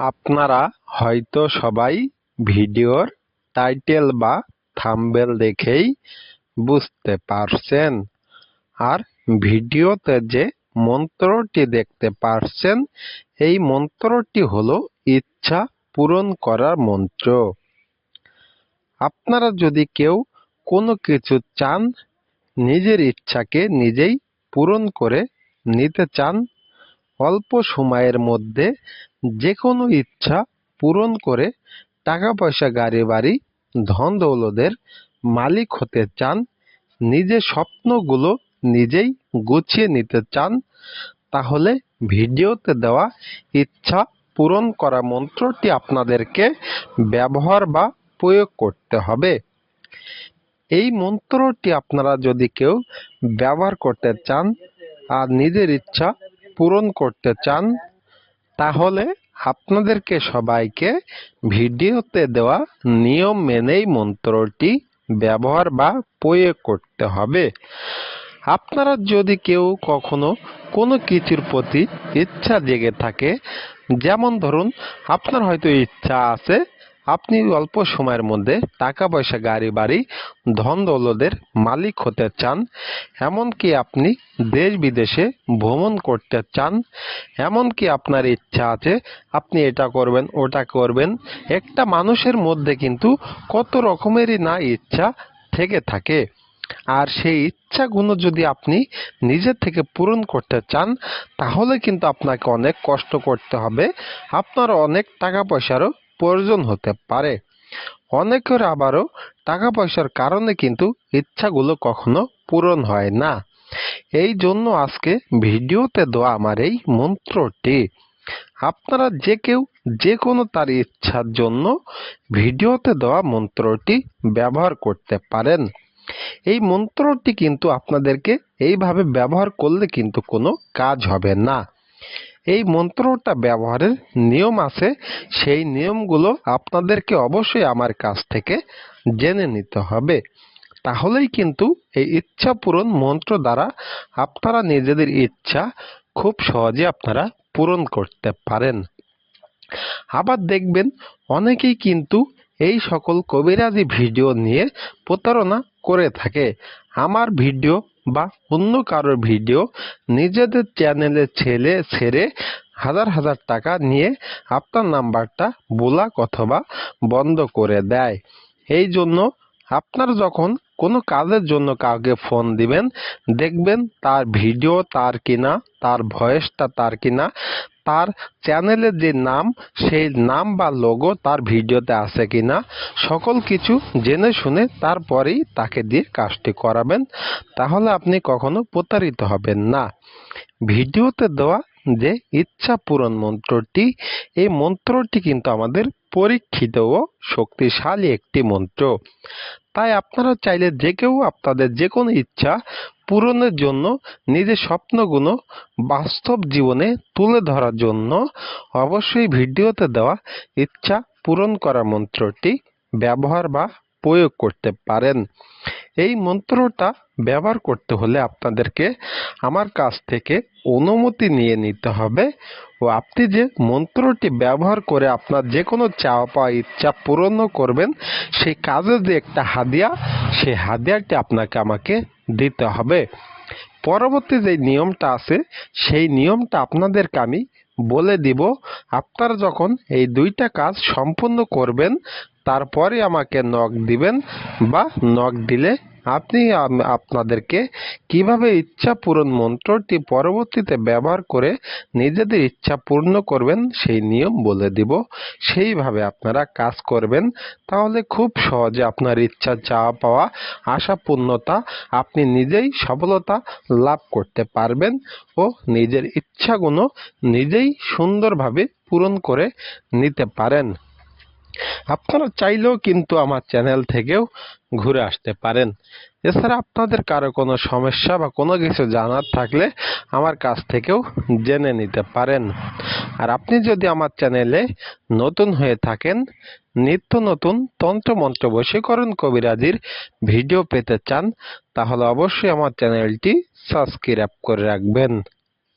আপনারা হয়তো সবাই ভিডিওর টাইটেল বা থাম্বনেল দেখেই বুঝতে পারছেন। আর ভিডিওতে যে মন্ত্রটি দেখতে পারছেন, এই মন্ত্রটি হলো ইচ্ছা পূরণ করার মন্ত্র। আপনারা যদি কেউ কোনো কিছু চান, নিজের ইচ্ছাকে নিজেই পূরণ করে নিতে চান অল্প সময়ের মধ্যে যে কোনো ইচ্ছা পূরণ করে টাকা পয়সা গাড়ি বাড়ি, ধন দৌলতের মালিক হতে চান নিজের স্বপ্নগুলো নিজেই গুছিয়ে নিতে চান, তাহলে ভিডিওতে দেওয়া ইচ্ছা পূরণ করা মন্ত্রটি আপনাদেরকে ব্যবহার বা প্রয়োগ করতে হবে। এই মন্ত্রটি আপনারা যদি কেউ ব্যবহার করতে চান আর নিজের ইচ্ছা পূরণ করতে চান, তাহলে আপনাদেরকে সবাইকে ভিডিওতে দেওয়া নিয়ম মেনেই মন্ত্রটি ব্যবহার বা প্রয়োগ করতে হবে। আপনারা যদি কেউ কখনো কোনো কিছুর প্রতি ইচ্ছা জেগে থাকে, যেমন ধরুন, আপনার হয়তো ইচ্ছা আছে আপনি অল্প সময়ের মধ্যে টাকা পয়সা গাড়ি বাড়ি ধন দৌলতের মালিক হতে চান, এমনকি আপনি দেশ বিদেশে ভ্রমণ করতে চান, এমনকি আপনার ইচ্ছা আছে, আপনি এটা করবেন, ওটা করবেন, একটা মানুষের মধ্যে কিন্তু কত রকমেরই না ইচ্ছা থেকে থাকে। আর সেই ইচ্ছাগুলো যদি আপনি নিজের থেকে পূরণ করতে চান, তাহলে কিন্তু আপনাকে অনেক কষ্ট করতে হবে। আপনার অনেক টাকা পয়সারও প্রয়োজন হতে পারে। অনেকের আবারও টাকা পয়সার কারণে কিন্তু ইচ্ছাগুলো কখনো পূরণ হয় না। এই জন্য আজকে ভিডিওতে দেওয়া আমার এই মন্ত্রটি। আপনারা যে কেউ যে কোনো তার ইচ্ছার জন্য ভিডিওতে দেওয়া মন্ত্রটি ব্যবহার করতে পারেন। এই মন্ত্রটি কিন্তু আপনাদেরকে এইভাবে ব্যবহার করলে কিন্তু কোনো কাজ হবে না। এই মন্ত্রটা ব্যবহারের নিয়ম আছে। সেই নিয়মগুলো আপনাদেরকে অবশ্যই আমার কাছ থেকে জেনে নিতে হবে। তাহলেই কিন্তু এই ইচ্ছা পূরণ মন্ত্র দ্বারা আপনারা নিজেদের ইচ্ছা খুব সহজে আপনারা পূরণ করতে পারেন। আবার দেখবেন অনেকেই কিন্তু এই সকল কবিরাজি ভিডিও নিয়ে প্রতারণা করে থাকে। আমার ভিডিও বা অন্য কারোর ভিডিও নিজেদের চ্যানেলে ছেলে, ছেড়ে হাজার হাজার টাকা নিয়ে আপনার নাম্বারটা ব্লক অথবা বন্ধ করে দেয়। এই জন্য আপনার যখন কোনো কাজের জন্য কাউকে ফোন দিবেন, দেখবেন তার ভিডিও তার কিনা, তার ভয়েসটা তার কিনা, তার চ্যানেলের যে নাম, সেই নাম বা লোগো তার ভিডিওতে আছে কিনা, সকল কিছু জেনে শুনে তারপরেই তাকে দিয়ে কাজটি করাবেন। তাহলে আপনি কখনো প্রতারিত হবেন না। ভিডিওতে দেওয়া যে ইচ্ছা পূরণ মন্ত্রটি, এই মন্ত্রটি কিন্তু আমাদের পরীক্ষিত ও শক্তিশালী একটি মন্ত্র। তাই আপনারা চাইলে যে কেউ আপনাদের যে কোনো ইচ্ছা পূরণের জন্য নিজের স্বপ্নগুলো বাস্তব জীবনে তুলে ধরার জন্য অবশ্যই ভিডিওতে দেওয়া ইচ্ছা পূরণ করা মন্ত্রটি ব্যবহার বা প্রয়োগ করতে পারেন। এই মন্ত্রটা ব্যবহার করতে হলে আপনাদেরকে আমার কাছ থেকে অনুমতি নিয়ে নিতে হবে। ও আপনি যে মন্ত্রটি ব্যবহার করে আপনার যে কোনো চাওয়া ইচ্ছা পূরণ করবেন, সেই কাজের যে একটা হাদিয়া, সেই হাদিয়াটি আপনাকে আমাকে দিতে হবে। পরবর্তী যে নিয়মটা আছে, সেই নিয়মটা আপনাদেরকে আমি বলে দিব, আপনারা যখন এই দুইটা কাজ সম্পূর্ণ করবেন, তারপরে আমাকে নক দিবেন বা নক দিলে আপনি আপনাদেরকে কীভাবে ইচ্ছা পূরণ মন্ত্রটি পরবর্তীতে ব্যবহার করে নিজেদের ইচ্ছা পূর্ণ করবেন, সেই নিয়ম বলে দিব। সেইভাবে আপনারা কাজ করবেন, তাহলে খুব সহজে আপনার ইচ্ছা চাওয়া পাওয়া আশা পূর্ণতা আপনি নিজেই সফলতা লাভ করতে পারবেন ও নিজের ইচ্ছাগুলো নিজেই সুন্দরভাবে পূরণ করে নিতে পারেন। আপনারা চাইলেও কিন্তু আমার চ্যানেল থেকেও ঘুরে আসতে পারেন। এছাড়া আপনাদের কারও কোনো সমস্যা বা কোনো কিছু জানার থাকলে আমার কাছ থেকেও জেনে নিতে পারেন। আর আপনি যদি আমার চ্যানেলে নতুন হয়ে থাকেন, নিত্য নতুন তন্ত্রমন্ত্র বশীকরণ কবিরাজির ভিডিও পেতে চান, তাহলে অবশ্যই আমার চ্যানেলটি সাবস্ক্রাইব করে রাখবেন।